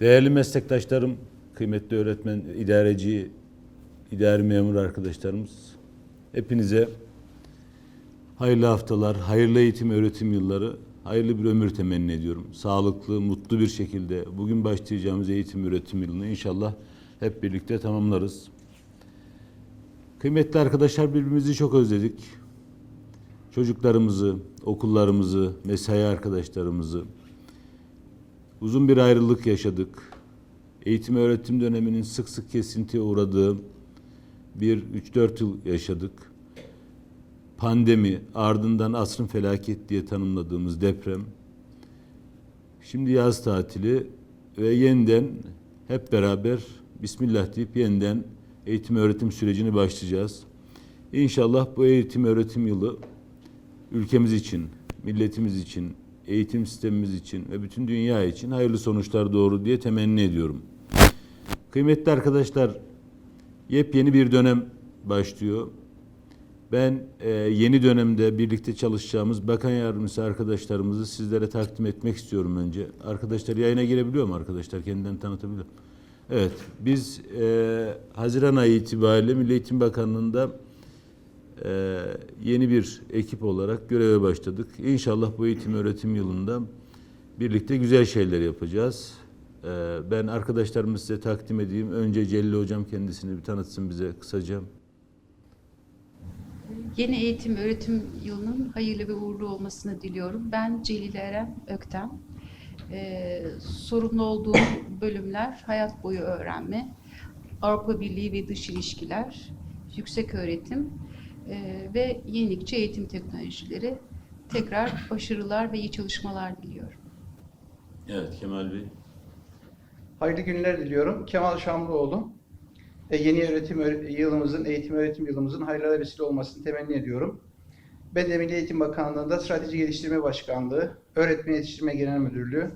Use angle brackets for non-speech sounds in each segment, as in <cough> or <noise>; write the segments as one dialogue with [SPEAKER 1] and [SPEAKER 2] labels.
[SPEAKER 1] Değerli meslektaşlarım, kıymetli öğretmen, idareci, idari memur arkadaşlarımız, hepinize hayırlı haftalar, hayırlı eğitim öğretim yılları, hayırlı bir ömür temenni ediyorum. Sağlıklı, mutlu bir şekilde bugün başlayacağımız eğitim öğretim yılını inşallah hep birlikte tamamlarız. Kıymetli arkadaşlar birbirimizi çok özledik. Çocuklarımızı, okullarımızı, mesai arkadaşlarımızı, Uzun bir ayrılık yaşadık. Eğitim öğretim döneminin sık sık kesintiye uğradığı bir 3-4 yıl yaşadık. Pandemi, ardından asrın felaket diye tanımladığımız deprem. Şimdi yaz tatili ve yeniden hep beraber Bismillah deyip yeniden eğitim öğretim sürecini başlayacağız. İnşallah bu eğitim öğretim yılı ülkemiz için, milletimiz için, eğitim sistemimiz için ve bütün dünya için hayırlı sonuçlar doğru diye temenni ediyorum. Kıymetli arkadaşlar, yepyeni bir dönem başlıyor. Ben e, yeni dönemde birlikte çalışacağımız bakan yardımcısı arkadaşlarımızı sizlere takdim etmek istiyorum önce. Arkadaşlar yayına girebiliyor mu arkadaşlar? Kendilerini tanıtabiliyor mu? Evet, biz e, Haziran ayı itibariyle Milli Eğitim Bakanlığı'nda ee, yeni bir ekip olarak göreve başladık. İnşallah bu eğitim öğretim yılında birlikte güzel şeyler yapacağız. Ee, ben arkadaşlarımı size takdim edeyim. Önce Celil Hocam kendisini bir tanıtsın bize kısaca.
[SPEAKER 2] Yeni eğitim öğretim yılının hayırlı ve uğurlu olmasını diliyorum. Ben Celile Eren Öktem. Ee, sorumlu olduğum bölümler hayat boyu öğrenme, Avrupa Birliği ve dış ilişkiler, yüksek öğretim e, ve yenilikçi eğitim teknolojileri. Tekrar başarılar ve iyi çalışmalar diliyorum.
[SPEAKER 1] Evet Kemal Bey.
[SPEAKER 3] Hayırlı günler diliyorum. Kemal Şamlıoğlu. E, yeni öğretim öğre- yılımızın, eğitim öğretim yılımızın hayırlara vesile olmasını temenni ediyorum. Ben de Milli Eğitim Bakanlığı'nda Strateji Geliştirme Başkanlığı, Öğretmen Yetiştirme Genel Müdürlüğü,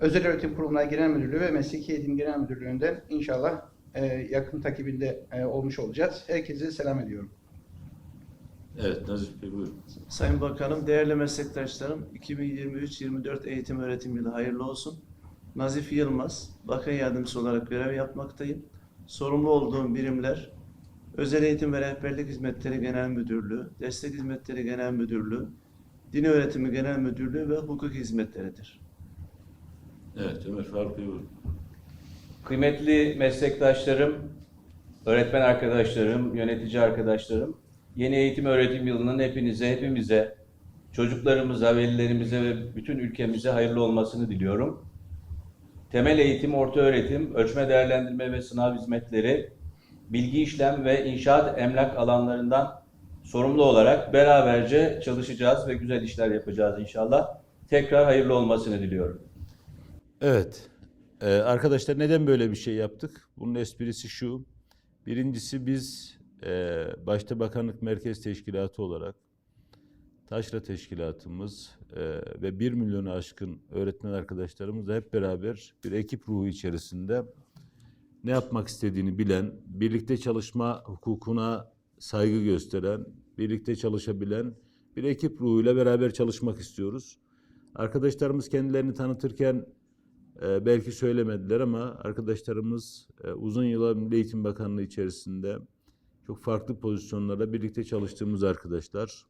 [SPEAKER 3] Özel Öğretim Kurumları Genel Müdürlüğü ve Mesleki Eğitim Genel Müdürlüğü'nde inşallah e, yakın takibinde e, olmuş olacağız. Herkese selam ediyorum.
[SPEAKER 1] Evet Nazif Bey buyurun.
[SPEAKER 4] Sayın Bakanım, değerli meslektaşlarım, 2023-24 eğitim öğretim yılı hayırlı olsun. Nazif Yılmaz, Bakan Yardımcısı olarak görev yapmaktayım. Sorumlu olduğum birimler, Özel Eğitim ve Rehberlik Hizmetleri Genel Müdürlüğü, Destek Hizmetleri Genel Müdürlüğü, Din Öğretimi Genel Müdürlüğü ve Hukuk Hizmetleridir.
[SPEAKER 1] Evet Ömer Faruk Bey buyurun.
[SPEAKER 5] Kıymetli meslektaşlarım, öğretmen arkadaşlarım, yönetici arkadaşlarım, yeni eğitim öğretim yılının hepinize, hepimize, çocuklarımıza, velilerimize ve bütün ülkemize hayırlı olmasını diliyorum. Temel eğitim, orta öğretim, ölçme değerlendirme ve sınav hizmetleri, bilgi işlem ve inşaat emlak alanlarından sorumlu olarak beraberce çalışacağız ve güzel işler yapacağız inşallah. Tekrar hayırlı olmasını diliyorum.
[SPEAKER 1] Evet. Ee, arkadaşlar neden böyle bir şey yaptık? Bunun esprisi şu. Birincisi biz e, başta Bakanlık Merkez Teşkilatı olarak Taşra Teşkilatımız e, ve 1 milyonu aşkın öğretmen arkadaşlarımızla hep beraber bir ekip ruhu içerisinde ne yapmak istediğini bilen, birlikte çalışma hukukuna saygı gösteren, birlikte çalışabilen bir ekip ruhuyla beraber çalışmak istiyoruz. Arkadaşlarımız kendilerini tanıtırken e, belki söylemediler ama arkadaşlarımız e, uzun yıllar Milli Eğitim Bakanlığı içerisinde çok farklı pozisyonlarda birlikte çalıştığımız arkadaşlar.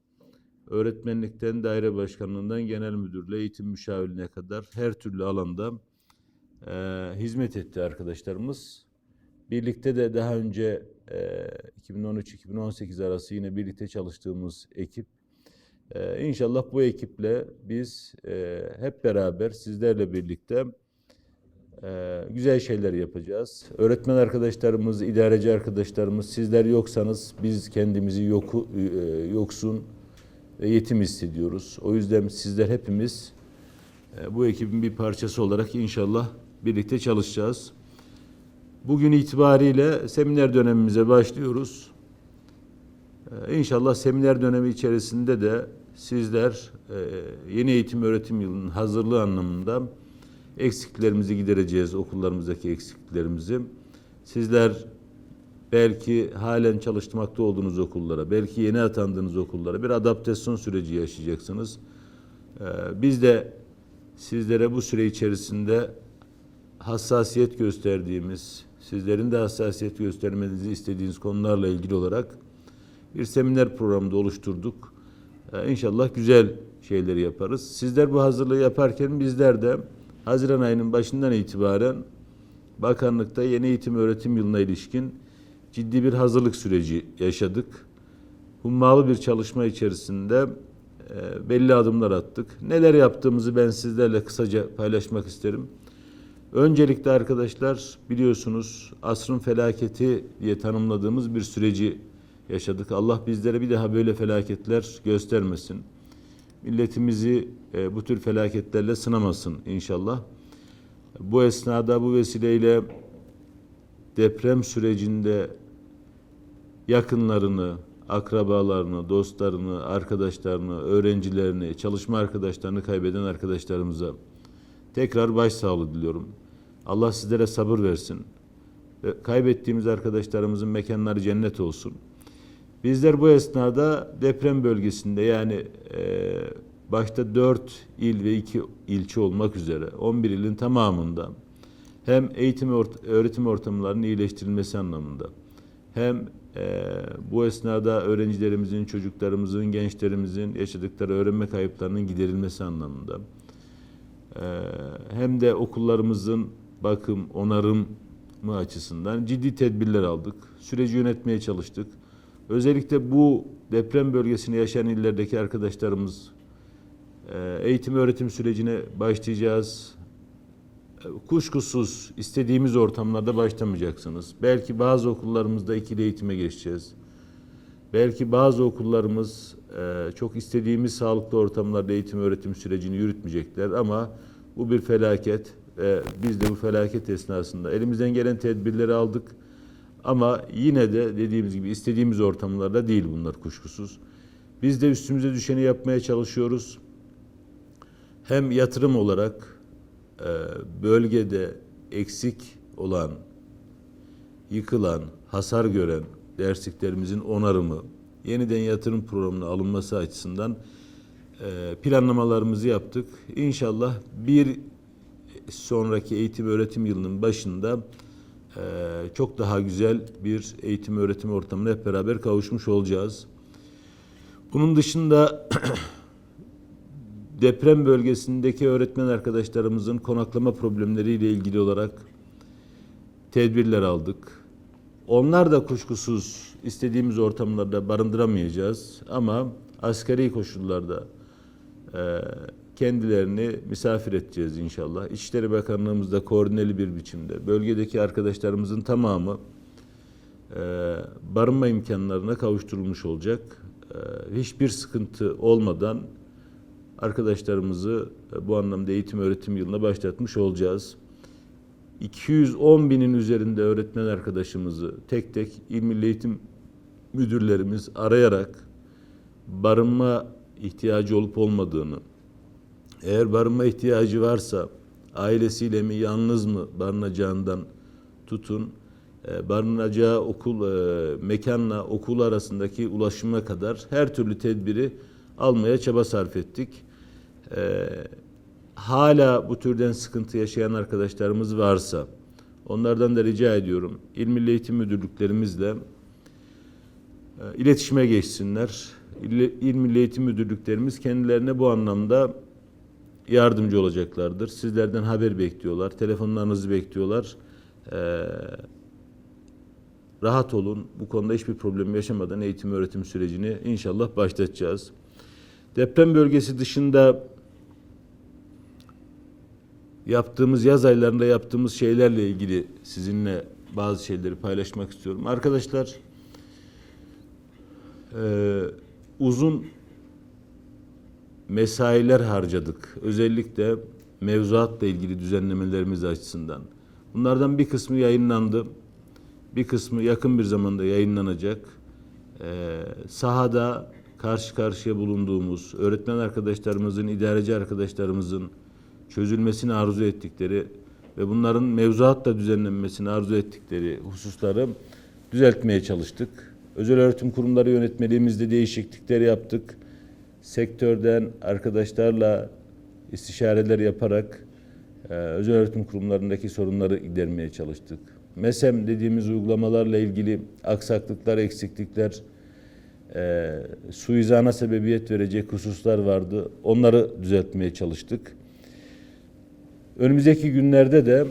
[SPEAKER 1] Öğretmenlikten, daire başkanlığından genel müdürlüğe, eğitim müşavirliğine kadar her türlü alanda e, hizmet etti arkadaşlarımız. Birlikte de daha önce e, 2013-2018 arası yine birlikte çalıştığımız ekip. E, inşallah bu ekiple biz e, hep beraber sizlerle birlikte e, güzel şeyler yapacağız. Öğretmen arkadaşlarımız, idareci arkadaşlarımız sizler yoksanız biz kendimizi yoku, e, yoksun ve yetim hissediyoruz. O yüzden sizler hepimiz e, bu ekibin bir parçası olarak inşallah birlikte çalışacağız. Bugün itibariyle seminer dönemimize başlıyoruz. Ee, İnşallah seminer dönemi içerisinde de sizler e, yeni eğitim öğretim yılının hazırlığı anlamında eksiklerimizi gidereceğiz, okullarımızdaki eksiklerimizi. Sizler belki halen çalışmakta olduğunuz okullara, belki yeni atandığınız okullara bir adaptasyon süreci yaşayacaksınız. Ee, Biz de sizlere bu süre içerisinde hassasiyet gösterdiğimiz, sizlerin de hassasiyet göstermenizi istediğiniz konularla ilgili olarak bir seminer programı da oluşturduk. Ee, İnşallah güzel şeyleri yaparız. Sizler bu hazırlığı yaparken bizler de Haziran ayının başından itibaren bakanlıkta yeni eğitim öğretim yılına ilişkin ciddi bir hazırlık süreci yaşadık. Hummalı bir çalışma içerisinde e, belli adımlar attık. Neler yaptığımızı ben sizlerle kısaca paylaşmak isterim. Öncelikle arkadaşlar biliyorsunuz asrın felaketi diye tanımladığımız bir süreci yaşadık. Allah bizlere bir daha böyle felaketler göstermesin. Milletimizi e, bu tür felaketlerle sınamasın inşallah. Bu esnada bu vesileyle deprem sürecinde yakınlarını, akrabalarını, dostlarını, arkadaşlarını, öğrencilerini, çalışma arkadaşlarını kaybeden arkadaşlarımıza tekrar başsağlığı diliyorum. Allah sizlere sabır versin. Ve kaybettiğimiz arkadaşlarımızın mekanları cennet olsun. Bizler bu esnada deprem bölgesinde yani e, başta 4 il ve 2 ilçe olmak üzere 11 ilin tamamında hem eğitim ort- öğretim ortamlarının iyileştirilmesi anlamında hem e, bu esnada öğrencilerimizin, çocuklarımızın, gençlerimizin yaşadıkları öğrenme kayıplarının giderilmesi anlamında e, hem de okullarımızın bakım, onarımı açısından ciddi tedbirler aldık. Süreci yönetmeye çalıştık. Özellikle bu deprem bölgesini yaşayan illerdeki arkadaşlarımız e, eğitim öğretim sürecine başlayacağız. E, Kuşkusuz istediğimiz ortamlarda başlamayacaksınız. Belki bazı okullarımızda ikili eğitime geçeceğiz. Belki bazı okullarımız e, çok istediğimiz sağlıklı ortamlarda eğitim öğretim sürecini yürütmeyecekler ama bu bir felaket. biz de bu felaket esnasında elimizden gelen tedbirleri aldık. Ama yine de dediğimiz gibi istediğimiz ortamlarda değil bunlar kuşkusuz. Biz de üstümüze düşeni yapmaya çalışıyoruz. Hem yatırım olarak e, bölgede eksik olan, yıkılan, hasar gören dersliklerimizin onarımı, yeniden yatırım programına alınması açısından e, planlamalarımızı yaptık. İnşallah bir sonraki eğitim öğretim yılının başında e, çok daha güzel bir eğitim öğretim ortamına hep beraber kavuşmuş olacağız. Bunun dışında <clears throat> deprem bölgesindeki öğretmen arkadaşlarımızın konaklama problemleriyle ilgili olarak tedbirler aldık. Onlar da kuşkusuz istediğimiz ortamlarda barındıramayacağız ama asgari koşullarda e, kendilerini misafir edeceğiz inşallah. İçişleri Bakanlığımız da koordineli bir biçimde bölgedeki arkadaşlarımızın tamamı e, barınma imkanlarına kavuşturulmuş olacak. E, hiçbir sıkıntı olmadan arkadaşlarımızı e, bu anlamda eğitim öğretim yılına başlatmış olacağız. 210 binin üzerinde öğretmen arkadaşımızı tek tek İl Milli Eğitim müdürlerimiz arayarak barınma ihtiyacı olup olmadığını, eğer barınma ihtiyacı varsa ailesiyle mi yalnız mı barınacağından tutun, barınacağı okul mekanla okul arasındaki ulaşıma kadar her türlü tedbiri almaya çaba sarf ettik. Hala bu türden sıkıntı yaşayan arkadaşlarımız varsa onlardan da rica ediyorum İl Milli Eğitim Müdürlüklerimizle iletişime geçsinler. İl Milli Eğitim Müdürlüklerimiz kendilerine bu anlamda yardımcı olacaklardır. Sizlerden haber bekliyorlar, telefonlarınızı bekliyorlar. Ee, rahat olun. Bu konuda hiçbir problem yaşamadan eğitim öğretim sürecini inşallah başlatacağız. Deprem bölgesi dışında yaptığımız yaz aylarında yaptığımız şeylerle ilgili sizinle bazı şeyleri paylaşmak istiyorum. Arkadaşlar e, uzun mesailer harcadık. Özellikle mevzuatla ilgili düzenlemelerimiz açısından. Bunlardan bir kısmı yayınlandı. Bir kısmı yakın bir zamanda yayınlanacak. Ee, sahada karşı karşıya bulunduğumuz öğretmen arkadaşlarımızın, idareci arkadaşlarımızın çözülmesini arzu ettikleri ve bunların mevzuatla düzenlenmesini arzu ettikleri hususları düzeltmeye çalıştık. Özel öğretim kurumları yönetmeliğimizde değişiklikler yaptık sektörden arkadaşlarla istişareler yaparak e, özel öğretim kurumlarındaki sorunları gidermeye çalıştık. MESEM dediğimiz uygulamalarla ilgili aksaklıklar, eksiklikler, e, suizana sebebiyet verecek hususlar vardı. Onları düzeltmeye çalıştık. Önümüzdeki günlerde de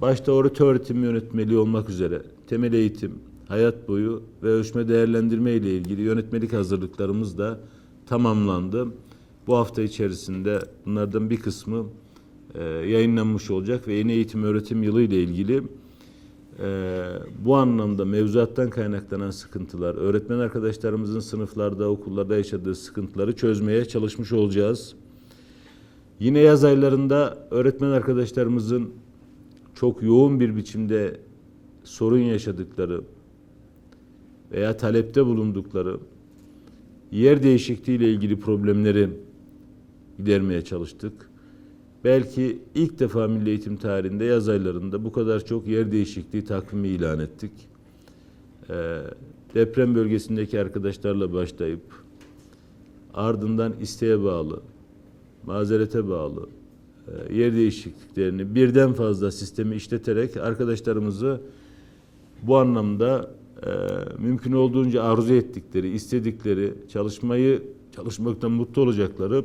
[SPEAKER 1] başta orta öğretim yönetmeliği olmak üzere temel eğitim, hayat boyu ve ölçme değerlendirme ile ilgili yönetmelik hazırlıklarımız da tamamlandı. Bu hafta içerisinde bunlardan bir kısmı e, yayınlanmış olacak ve yeni eğitim öğretim yılı ile ilgili e, bu anlamda mevzuattan kaynaklanan sıkıntılar, öğretmen arkadaşlarımızın sınıflarda, okullarda yaşadığı sıkıntıları çözmeye çalışmış olacağız. Yine yaz aylarında öğretmen arkadaşlarımızın çok yoğun bir biçimde sorun yaşadıkları veya talepte bulundukları yer değişikliği ile ilgili problemleri gidermeye çalıştık. Belki ilk defa Milli Eğitim tarihinde yaz aylarında bu kadar çok yer değişikliği takvimi ilan ettik. Ee, deprem bölgesindeki arkadaşlarla başlayıp ardından isteğe bağlı, mazerete bağlı e, yer değişikliklerini birden fazla sistemi işleterek arkadaşlarımızı bu anlamda e, mümkün olduğunca arzu ettikleri, istedikleri, çalışmayı çalışmaktan mutlu olacakları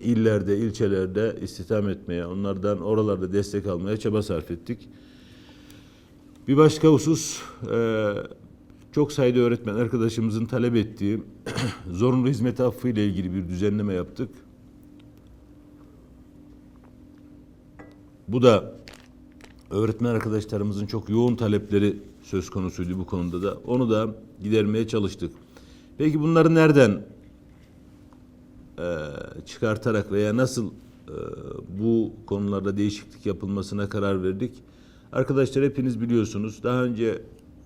[SPEAKER 1] illerde, ilçelerde istihdam etmeye, onlardan oralarda destek almaya çaba sarf ettik. Bir başka husus, e, çok sayıda öğretmen arkadaşımızın talep ettiği <clears throat> zorunlu hizmet affı ile ilgili bir düzenleme yaptık. Bu da öğretmen arkadaşlarımızın çok yoğun talepleri söz konusuydu bu konuda da. Onu da gidermeye çalıştık. Peki bunları nereden e, çıkartarak veya nasıl e, bu konularda değişiklik yapılmasına karar verdik? Arkadaşlar hepiniz biliyorsunuz. Daha önce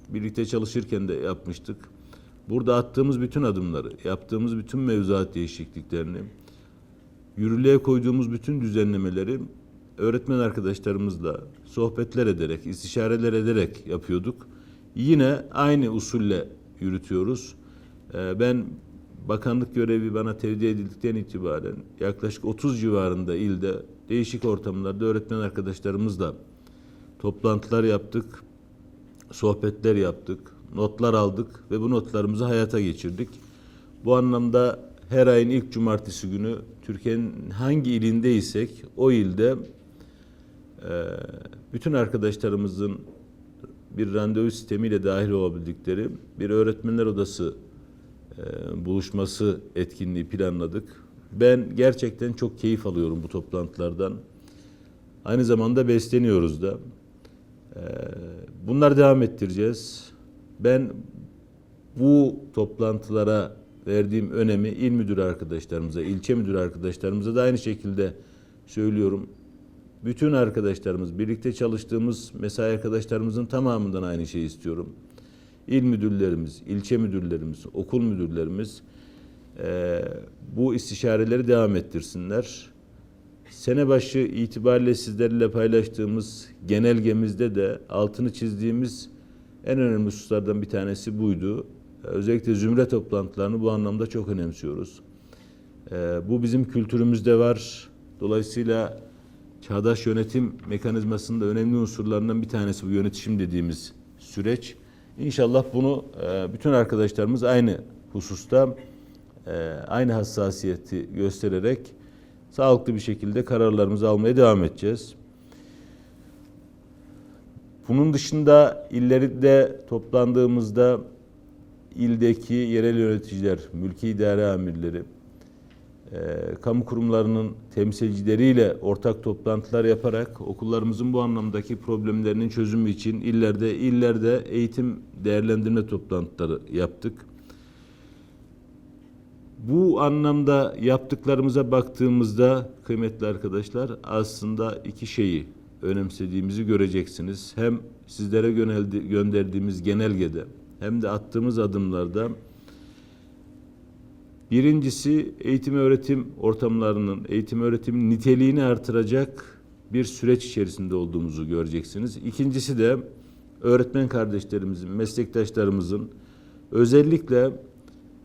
[SPEAKER 1] birlikte çalışırken de yapmıştık. Burada attığımız bütün adımları, yaptığımız bütün mevzuat değişikliklerini, yürürlüğe koyduğumuz bütün düzenlemeleri öğretmen arkadaşlarımızla sohbetler ederek, istişareler ederek yapıyorduk. Yine aynı usulle yürütüyoruz. Ee, Ben bakanlık görevi bana tevdi edildikten itibaren yaklaşık 30 civarında ilde değişik ortamlarda öğretmen arkadaşlarımızla toplantılar yaptık, sohbetler yaptık, notlar aldık ve bu notlarımızı hayata geçirdik. Bu anlamda her ayın ilk cumartesi günü Türkiye'nin hangi ilindeysek o ilde bütün arkadaşlarımızın bir randevu sistemiyle dahil olabildikleri bir öğretmenler odası e, buluşması etkinliği planladık. Ben gerçekten çok keyif alıyorum bu toplantılardan. Aynı zamanda besleniyoruz da. E, bunları devam ettireceğiz. Ben bu toplantılara verdiğim önemi il müdürü arkadaşlarımıza, ilçe müdürü arkadaşlarımıza da aynı şekilde söylüyorum. Bütün arkadaşlarımız, birlikte çalıştığımız mesai arkadaşlarımızın tamamından aynı şeyi istiyorum. İl müdürlerimiz, ilçe müdürlerimiz, okul müdürlerimiz eee, bu istişareleri devam ettirsinler. Sene başı itibariyle sizlerle paylaştığımız genelgemizde de altını çizdiğimiz en önemli hususlardan bir tanesi buydu. Özellikle zümre toplantılarını bu anlamda çok önemsiyoruz. Ee, bu bizim kültürümüzde var. Dolayısıyla çağdaş yönetim mekanizmasında önemli unsurlarından bir tanesi bu yönetişim dediğimiz süreç. İnşallah bunu e, bütün arkadaşlarımız aynı hususta e, aynı hassasiyeti göstererek sağlıklı bir şekilde kararlarımızı almaya devam edeceğiz. Bunun dışında illerinde toplandığımızda ildeki yerel yöneticiler, mülki idare amirleri, e, kamu kurumlarının temsilcileriyle ortak toplantılar yaparak okullarımızın bu anlamdaki problemlerinin çözümü için illerde illerde eğitim değerlendirme toplantıları yaptık. Bu anlamda yaptıklarımıza baktığımızda kıymetli arkadaşlar aslında iki şeyi önemsediğimizi göreceksiniz. Hem sizlere gönderdiğimiz genelgede hem de attığımız adımlarda birincisi eğitim öğretim ortamlarının, eğitim öğretimin niteliğini artıracak bir süreç içerisinde olduğumuzu göreceksiniz. İkincisi de öğretmen kardeşlerimizin, meslektaşlarımızın özellikle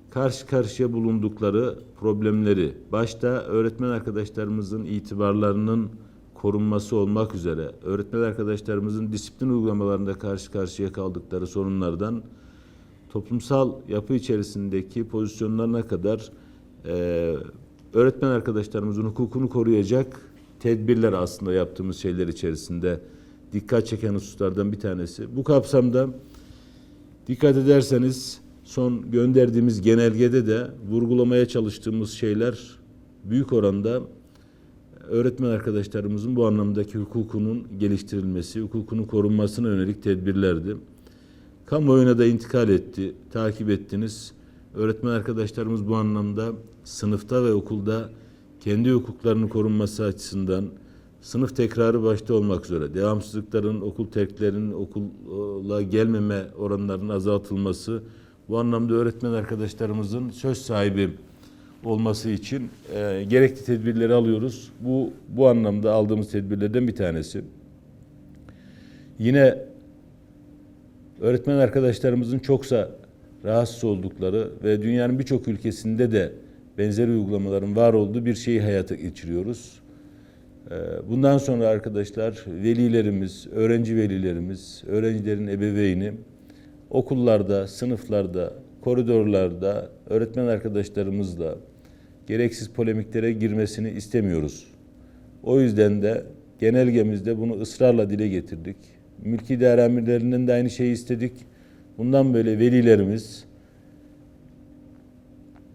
[SPEAKER 1] karşı karşıya bulundukları problemleri, başta öğretmen arkadaşlarımızın itibarlarının korunması olmak üzere öğretmen arkadaşlarımızın disiplin uygulamalarında karşı karşıya kaldıkları sorunlardan toplumsal yapı içerisindeki pozisyonlarına kadar e, öğretmen arkadaşlarımızın hukukunu koruyacak tedbirler aslında yaptığımız şeyler içerisinde dikkat çeken hususlardan bir tanesi. Bu kapsamda dikkat ederseniz son gönderdiğimiz genelgede de vurgulamaya çalıştığımız şeyler büyük oranda öğretmen arkadaşlarımızın bu anlamdaki hukukunun geliştirilmesi, hukukunun korunmasına yönelik tedbirlerdi. Kamuoyuna da intikal etti, takip ettiniz. Öğretmen arkadaşlarımız bu anlamda sınıfta ve okulda kendi hukuklarının korunması açısından sınıf tekrarı başta olmak üzere devamsızlıkların, okul terklerinin, okula gelmeme oranlarının azaltılması bu anlamda öğretmen arkadaşlarımızın söz sahibi olması için e, gerekli tedbirleri alıyoruz. Bu bu anlamda aldığımız tedbirlerden bir tanesi. Yine öğretmen arkadaşlarımızın çoksa rahatsız oldukları ve dünyanın birçok ülkesinde de benzer uygulamaların var olduğu bir şeyi hayata geçiriyoruz. Ee, Bundan sonra arkadaşlar velilerimiz, öğrenci velilerimiz, öğrencilerin ebeveyni okullarda, sınıflarda, koridorlarda öğretmen arkadaşlarımızla gereksiz polemiklere girmesini istemiyoruz. O yüzden de genelgemizde bunu ısrarla dile getirdik. Mülki idare amirlerinden de aynı şeyi istedik. Bundan böyle velilerimiz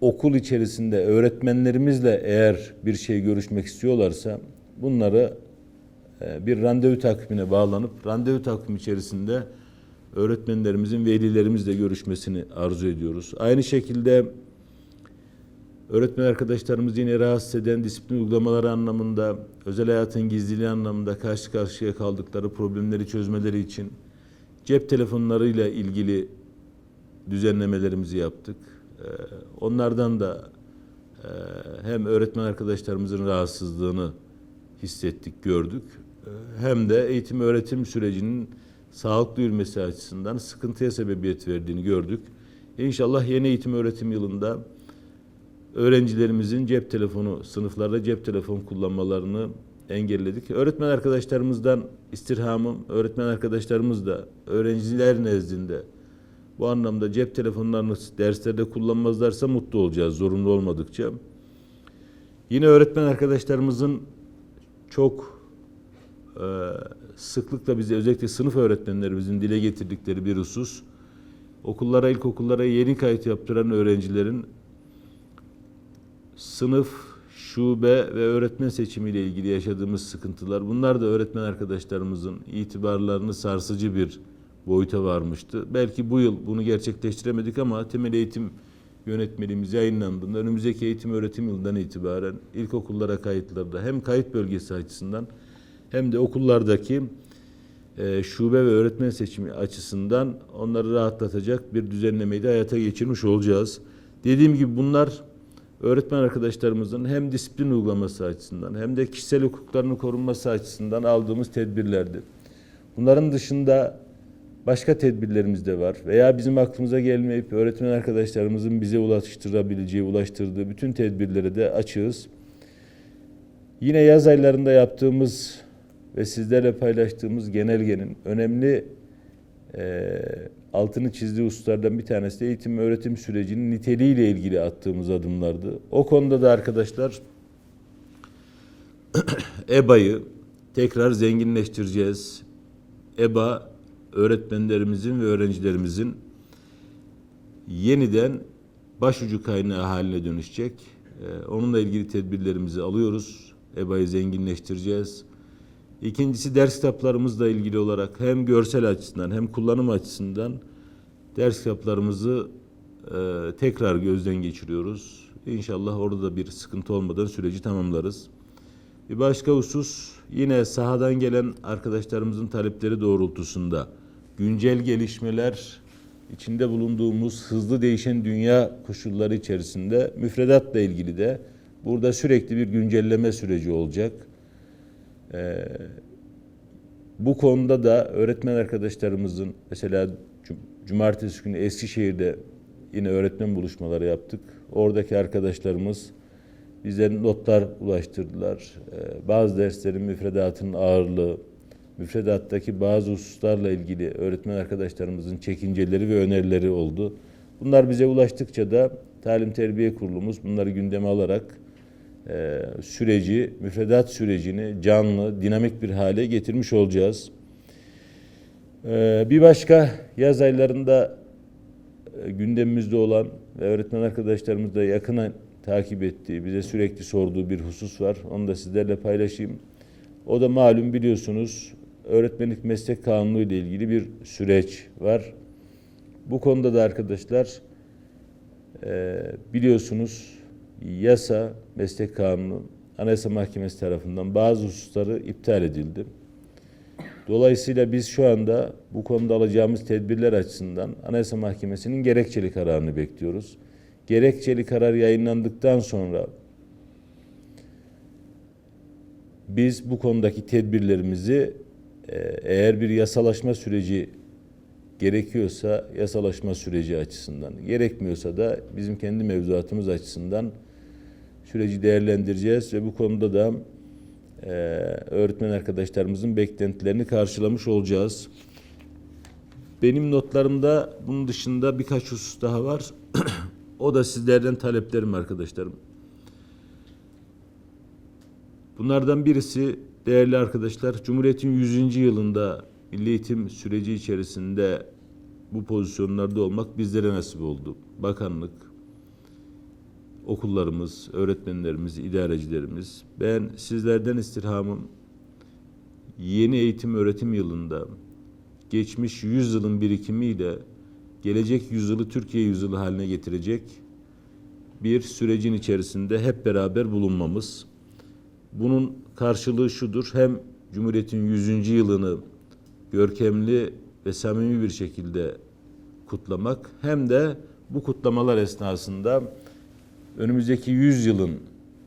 [SPEAKER 1] okul içerisinde öğretmenlerimizle eğer bir şey görüşmek istiyorlarsa bunları e, bir randevu takvimine bağlanıp randevu takvimi içerisinde öğretmenlerimizin velilerimizle görüşmesini arzu ediyoruz. Aynı şekilde öğretmen arkadaşlarımız yine rahatsız eden disiplin uygulamaları anlamında, özel hayatın gizliliği anlamında karşı karşıya kaldıkları problemleri çözmeleri için cep telefonlarıyla ilgili düzenlemelerimizi yaptık. Ee, Onlardan da e, hem öğretmen arkadaşlarımızın rahatsızlığını hissettik, gördük. Ee, Hem de eğitim öğretim sürecinin sağlıklı yürümesi açısından sıkıntıya sebebiyet verdiğini gördük. İnşallah yeni eğitim öğretim yılında öğrencilerimizin cep telefonu, sınıflarda cep telefon kullanmalarını engelledik. Öğretmen arkadaşlarımızdan istirhamım, öğretmen arkadaşlarımız da öğrenciler nezdinde bu anlamda cep telefonlarını derslerde kullanmazlarsa mutlu olacağız zorunlu olmadıkça. Yine öğretmen arkadaşlarımızın çok e, sıklıkla bize özellikle sınıf öğretmenlerimizin dile getirdikleri bir husus okullara, ilkokullara yeni kayıt yaptıran öğrencilerin sınıf, şube ve öğretmen seçimiyle ilgili yaşadığımız sıkıntılar. Bunlar da öğretmen arkadaşlarımızın itibarlarını sarsıcı bir boyuta varmıştı. Belki bu yıl bunu gerçekleştiremedik ama temel eğitim yönetmeliğimiz yayınlandığında önümüzdeki eğitim öğretim yılından itibaren ilkokullara kayıtlarda hem kayıt bölgesi açısından hem de okullardaki e, şube ve öğretmen seçimi açısından onları rahatlatacak bir düzenlemeyi de hayata geçirmiş olacağız. Dediğim gibi bunlar öğretmen arkadaşlarımızın hem disiplin uygulaması açısından hem de kişisel hukuklarının korunması açısından aldığımız tedbirlerdi. Bunların dışında başka tedbirlerimiz de var veya bizim aklımıza gelmeyip öğretmen arkadaşlarımızın bize ulaştırabileceği, ulaştırdığı bütün tedbirlere de açığız. Yine yaz aylarında yaptığımız ve sizlerle paylaştığımız genelgenin önemli e, altını çizdiği hususlardan bir tanesi de eğitim öğretim sürecinin niteliğiyle ilgili attığımız adımlardı. O konuda da arkadaşlar <clears throat> EBA'yı tekrar zenginleştireceğiz. EBA öğretmenlerimizin ve öğrencilerimizin yeniden başucu kaynağı haline dönüşecek. Ee, onunla ilgili tedbirlerimizi alıyoruz. EBA'yı zenginleştireceğiz. İkincisi ders kitaplarımızla ilgili olarak hem görsel açısından hem kullanım açısından ders kitaplarımızı e, tekrar gözden geçiriyoruz. İnşallah orada da bir sıkıntı olmadan süreci tamamlarız. Bir başka husus yine sahadan gelen arkadaşlarımızın talepleri doğrultusunda güncel gelişmeler içinde bulunduğumuz hızlı değişen dünya koşulları içerisinde müfredatla ilgili de burada sürekli bir güncelleme süreci olacak. Ee, bu konuda da öğretmen arkadaşlarımızın mesela cum- cumartesi günü Eskişehir'de yine öğretmen buluşmaları yaptık. Oradaki arkadaşlarımız bize notlar ulaştırdılar. Ee, Bazı derslerin müfredatının ağırlığı, müfredattaki bazı hususlarla ilgili öğretmen arkadaşlarımızın çekinceleri ve önerileri oldu. Bunlar bize ulaştıkça da Talim Terbiye Kurulumuz bunları gündeme alarak e, süreci, müfredat sürecini canlı, dinamik bir hale getirmiş olacağız. Ee, Bir başka yaz aylarında e, gündemimizde olan ve öğretmen arkadaşlarımız da yakından takip ettiği, bize sürekli sorduğu bir husus var. Onu da sizlerle paylaşayım. O da malum biliyorsunuz öğretmenlik meslek kanunu ile ilgili bir süreç var. Bu konuda da arkadaşlar e, biliyorsunuz yasa, meslek kanunu Anayasa Mahkemesi tarafından bazı hususları iptal edildi. Dolayısıyla biz şu anda bu konuda alacağımız tedbirler açısından Anayasa Mahkemesi'nin gerekçeli kararını bekliyoruz. Gerekçeli karar yayınlandıktan sonra biz bu konudaki tedbirlerimizi e, eğer bir yasalaşma süreci gerekiyorsa yasalaşma süreci açısından, gerekmiyorsa da bizim kendi mevzuatımız açısından süreci değerlendireceğiz ve bu konuda da e, öğretmen arkadaşlarımızın beklentilerini karşılamış olacağız. Benim notlarımda bunun dışında birkaç husus daha var. <clears throat> o da sizlerden taleplerim arkadaşlarım. Bunlardan birisi değerli arkadaşlar Cumhuriyet'in 100. yılında milli eğitim süreci içerisinde bu pozisyonlarda olmak bizlere nasip oldu. Bakanlık, okullarımız, öğretmenlerimiz, idarecilerimiz. Ben sizlerden istirhamım yeni eğitim öğretim yılında geçmiş 100 yılın birikimiyle gelecek yüzyılı Türkiye yüzyılı haline getirecek bir sürecin içerisinde hep beraber bulunmamız. Bunun karşılığı şudur. Hem Cumhuriyet'in 100. yılını görkemli ve samimi bir şekilde kutlamak hem de bu kutlamalar esnasında önümüzdeki 100 yılın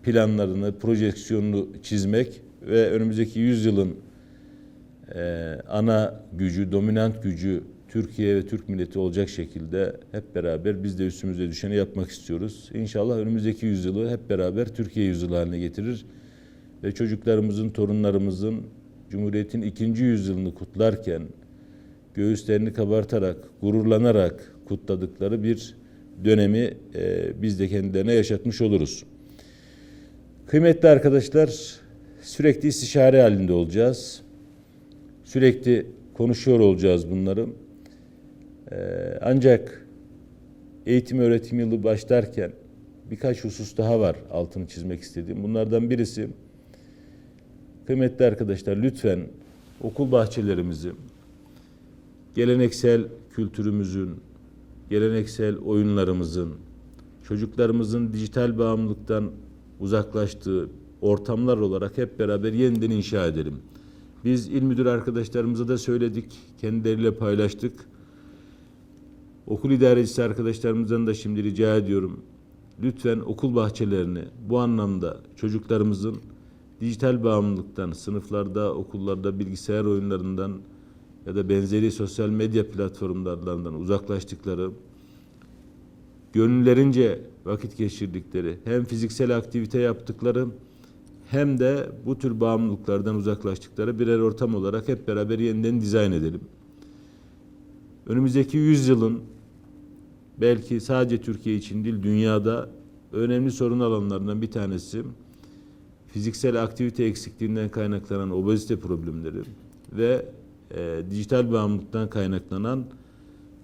[SPEAKER 1] planlarını, projeksiyonunu çizmek ve önümüzdeki 100 yılın e, ana gücü, dominant gücü Türkiye ve Türk milleti olacak şekilde hep beraber biz de üstümüze düşeni yapmak istiyoruz. İnşallah önümüzdeki yüzyılı hep beraber Türkiye yüzyılı haline getirir ve çocuklarımızın, torunlarımızın Cumhuriyet'in ikinci yüzyılını kutlarken göğüslerini kabartarak, gururlanarak kutladıkları bir dönemi e, biz de kendilerine yaşatmış oluruz. Kıymetli arkadaşlar, sürekli istişare halinde olacağız. Sürekli konuşuyor olacağız bunları. Ee, ancak eğitim öğretim yılı başlarken birkaç husus daha var altını çizmek istediğim. Bunlardan birisi kıymetli arkadaşlar lütfen okul bahçelerimizi geleneksel kültürümüzün, geleneksel oyunlarımızın, çocuklarımızın dijital bağımlılıktan uzaklaştığı ortamlar olarak hep beraber yeniden inşa edelim. Biz il müdür arkadaşlarımıza da söyledik, kendileriyle paylaştık. Okul idarecisi arkadaşlarımızdan da şimdi rica ediyorum. Lütfen okul bahçelerini bu anlamda çocuklarımızın dijital bağımlılıktan, sınıflarda, okullarda, bilgisayar oyunlarından ya da benzeri sosyal medya platformlarından uzaklaştıkları, gönüllerince vakit geçirdikleri, hem fiziksel aktivite yaptıkları hem de bu tür bağımlılıklardan uzaklaştıkları birer ortam olarak hep beraber yeniden dizayn edelim. Önümüzdeki yüzyılın belki sadece Türkiye için değil dünyada önemli sorun alanlarından bir tanesi fiziksel aktivite eksikliğinden kaynaklanan obezite problemleri ve e, dijital bağımlılıktan kaynaklanan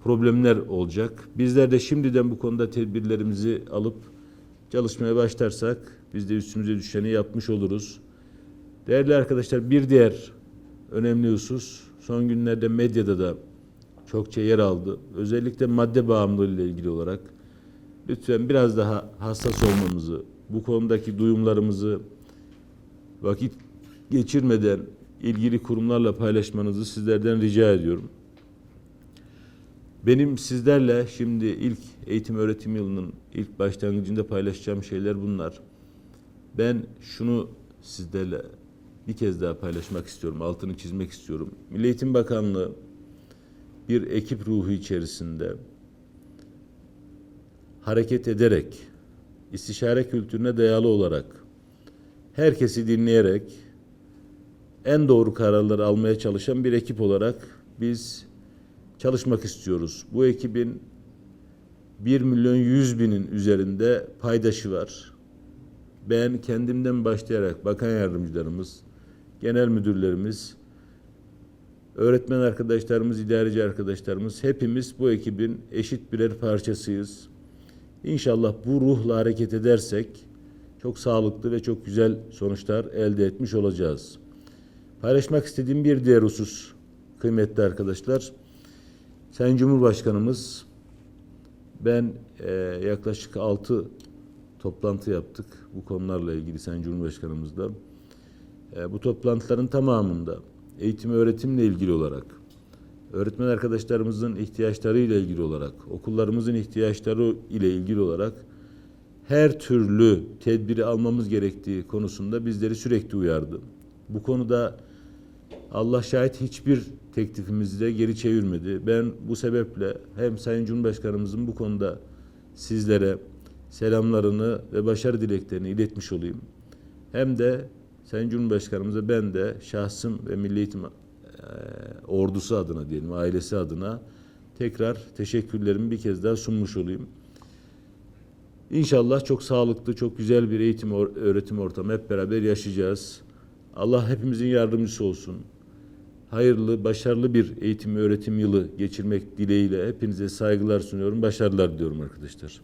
[SPEAKER 1] problemler olacak. Bizler de şimdiden bu konuda tedbirlerimizi alıp çalışmaya başlarsak biz de üstümüze düşeni yapmış oluruz. Değerli arkadaşlar bir diğer önemli husus son günlerde medyada da çokça yer aldı. Özellikle madde bağımlılığı ile ilgili olarak lütfen biraz daha hassas olmamızı, bu konudaki duyumlarımızı vakit geçirmeden ilgili kurumlarla paylaşmanızı sizlerden rica ediyorum. Benim sizlerle şimdi ilk eğitim öğretim yılının ilk başlangıcında paylaşacağım şeyler bunlar. Ben şunu sizlerle bir kez daha paylaşmak istiyorum, altını çizmek istiyorum. Milli Eğitim Bakanlığı bir ekip ruhu içerisinde hareket ederek istişare kültürüne dayalı olarak, herkesi dinleyerek, en doğru kararları almaya çalışan bir ekip olarak biz çalışmak istiyoruz. Bu ekibin 1 milyon 100 binin üzerinde paydaşı var. Ben kendimden başlayarak bakan yardımcılarımız, genel müdürlerimiz, öğretmen arkadaşlarımız, idareci arkadaşlarımız hepimiz bu ekibin eşit birer parçasıyız. İnşallah bu ruhla hareket edersek çok sağlıklı ve çok güzel sonuçlar elde etmiş olacağız. Paylaşmak istediğim bir diğer husus kıymetli arkadaşlar. Sayın Cumhurbaşkanımız ben e, yaklaşık 6 toplantı yaptık bu konularla ilgili Sayın Cumhurbaşkanımızla. E, bu toplantıların tamamında eğitim öğretimle ilgili olarak, öğretmen arkadaşlarımızın ihtiyaçlarıyla ilgili olarak, okullarımızın ihtiyaçları ile ilgili olarak her türlü tedbiri almamız gerektiği konusunda bizleri sürekli uyardı. Bu konuda Allah şahit hiçbir teklifimizi de geri çevirmedi. Ben bu sebeple hem Sayın Cumhurbaşkanımızın bu konuda sizlere selamlarını ve başarı dileklerini iletmiş olayım. Hem de Sayın Cumhurbaşkanımıza ben de şahsım ve Milli Eğitim eee, ordusu adına diyelim, ailesi adına tekrar teşekkürlerimi bir kez daha sunmuş olayım. İnşallah çok sağlıklı, çok güzel bir eğitim öğretim ortamı hep beraber yaşayacağız. Allah hepimizin yardımcısı olsun. Hayırlı, başarılı bir eğitim öğretim yılı geçirmek dileğiyle hepinize saygılar sunuyorum. Başarılar diliyorum arkadaşlar.